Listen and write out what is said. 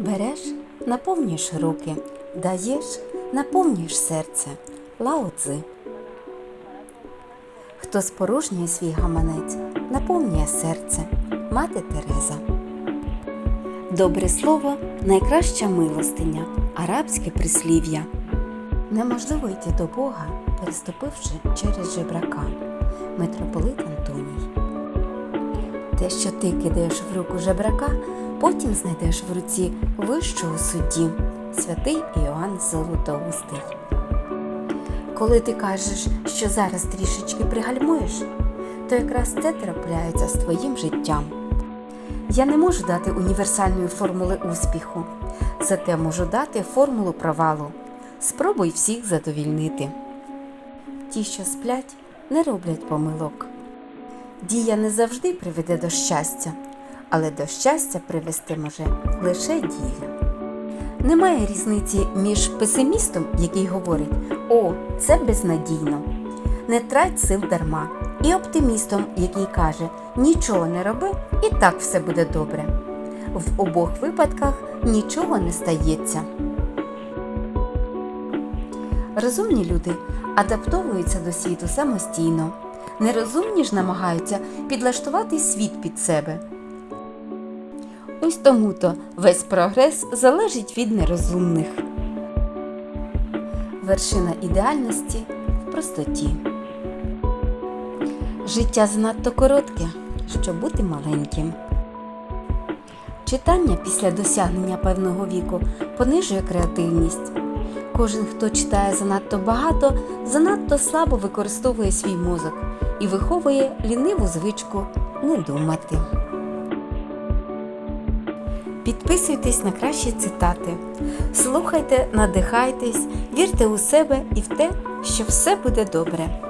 Береш, наповнюєш руки, даєш, наповнюєш серце. Лао. Хто спорожнює свій гаманець, наповнює серце. Мати Тереза. Добре слово найкраща милостиня, арабське прислів'я. Неможливо йти до Бога, переступивши через жебрака. Митрополит Антоній. Те, що ти кидаєш в руку жебрака, потім знайдеш в руці вищого судді, святий Іоанн Золотоустий. Коли ти кажеш, що зараз трішечки пригальмуєш, то якраз це трапляється з твоїм життям. Я не можу дати універсальної формули успіху, зате можу дати формулу провалу. Спробуй всіх задовільнити. Ті, що сплять, не роблять помилок. Дія не завжди приведе до щастя, але до щастя привести може лише дія. Немає різниці між песимістом, який говорить О, це безнадійно, не трать сил дарма, і оптимістом, який каже Нічого не роби і так все буде добре. В обох випадках нічого не стається. Розумні люди адаптовуються до світу самостійно. Нерозумні ж намагаються підлаштувати світ під себе. Ось тому то весь прогрес залежить від нерозумних. Вершина ідеальності в простоті. Життя занадто коротке, щоб бути маленьким. Читання після досягнення певного віку понижує креативність. Кожен, хто читає занадто багато, занадто слабо використовує свій мозок і виховує ліниву звичку не думати. Підписуйтесь на кращі цитати, слухайте, надихайтесь, вірте у себе і в те, що все буде добре.